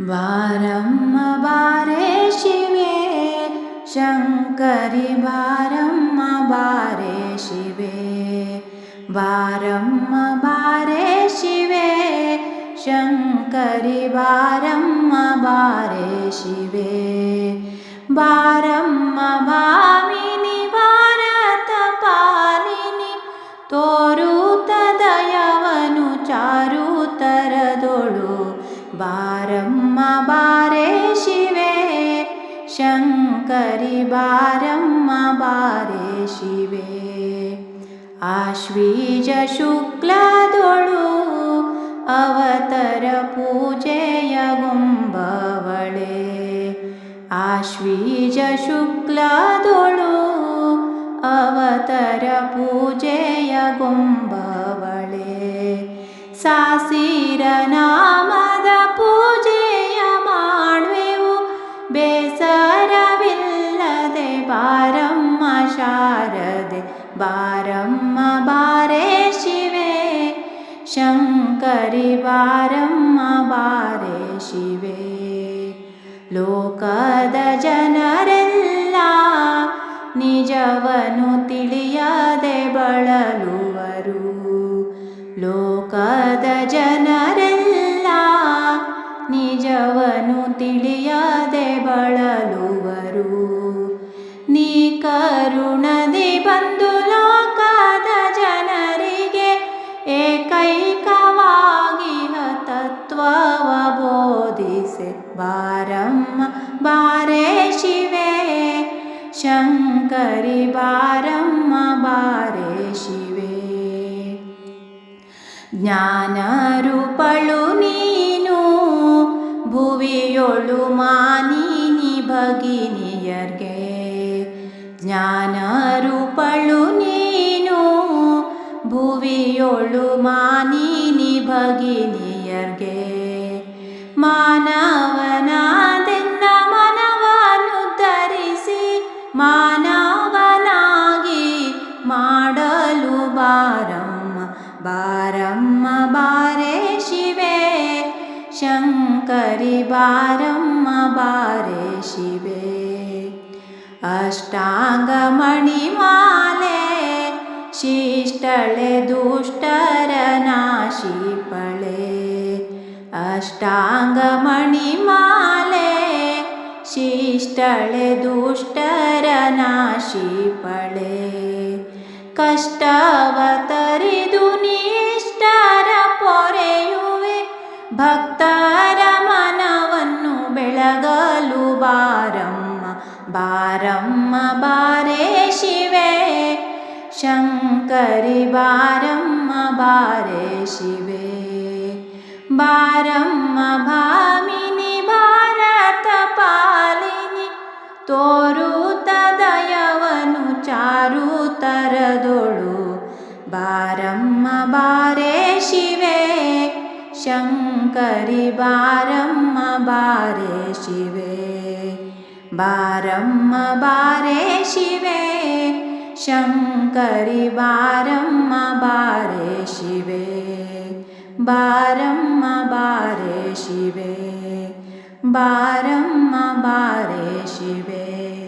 बारम्म बारे शिवे शङ्करि बारम्म बारे शिवे। बारम्म बारे शिवे शङ्करि बारम्म बारे शिवे। बारम्म भामिनि भारतपालिनि तोरुतदयवनु चारुतरदोळु बारे शिवे शङ्करि बारम्म बारे शिवे। आश्वीजशुक्लदोळु अवतर पूजेय गुम्बवळे आश्वीजशुक्लदोळु अवतर पूजेय गुम्बवळे सासिरनामद शङ्करि बारम्म बारे शिवे ಲೋಕದ ಜನರೆಲ್ಲ ನಿಜವನು ತಿಳಿಯದೆ ಬಳಲುವರು ಲೋಕದ ಜನರೆಲ್ಲ ನಿಜವನು ತಿಳಿಯದೆ ಬಳಲುವರು ನೀ ಕರುಣದಿ ಬಂದು ಬೋಧಿಸೆ ಬಾರಮ್ಮ ಬಾರೆ ಶಿವೆ ಶಂಕರಿ ಬಾರಮ್ಮ ಬಾರೆ ಶಿವೆ ಜ್ಞಾನರೂಪಳು ನೀನು ಭುವಿಯೊಳು ಮಾನಿನಿ ಭಗಿನಿಯರ್ಗೆ ಜ್ಞಾನರೂಪಳು ನೀನು ಭುವಿಯೊಳು ಮಾನಿನಿ ಭಗಿನಿಯರ್ಗೆ ಮಾನವನಾದೆನ್ನ ಮನವನ್ನು ಧರಿಸಿ ಮಾನವನಾಗಿ ಮಾಡಲು ಬಾರಮ್ಮ ಬಾರಮ್ಮ ಬಾರೆ ಶಿವೆ ಶಂಕರಿ ಬಾರಮ್ಮ ಬಾರೆ ಶಿವೆ ಅಷ್ಟಾಂಗಮಣಿಮಾಲೆ ಶಿಷ್ಟಳೆ ದುಷ್ಟರ ನಾಶಿಪಳೆ ಅಷ್ಟಾಂಗಮಣಿಮಾಲೆ ಶಿಷ್ಟಳೆ ದುಷ್ಟರ ನಾಶಿಪಳೆ ಕಷ್ಟವ ತರಿದು ನಿಷ್ಟರ ಪೊರೆಯುವೆ ಭಕ್ತರ ಮನವನ್ನು ಬೆಳಗಲು ಬಾರಮ್ಮ ಬಾರಮ್ಮ ಬಾರೆ ಶಿವೆ ಶಂಕರಿ ಬಾರಮ್ಮ ಬಾರೆ ಶಿವೆ ारं भामिनि वारतपालिनि तुरुतदयवनुचारु चारुतरदोळु बारं वारे शिवे शङ्करि बारं वारे शिवे बारं वारे शिवे शङ्करि बारं वारे शिवे। बारं बारे शिवे। बारं बारे शिवे।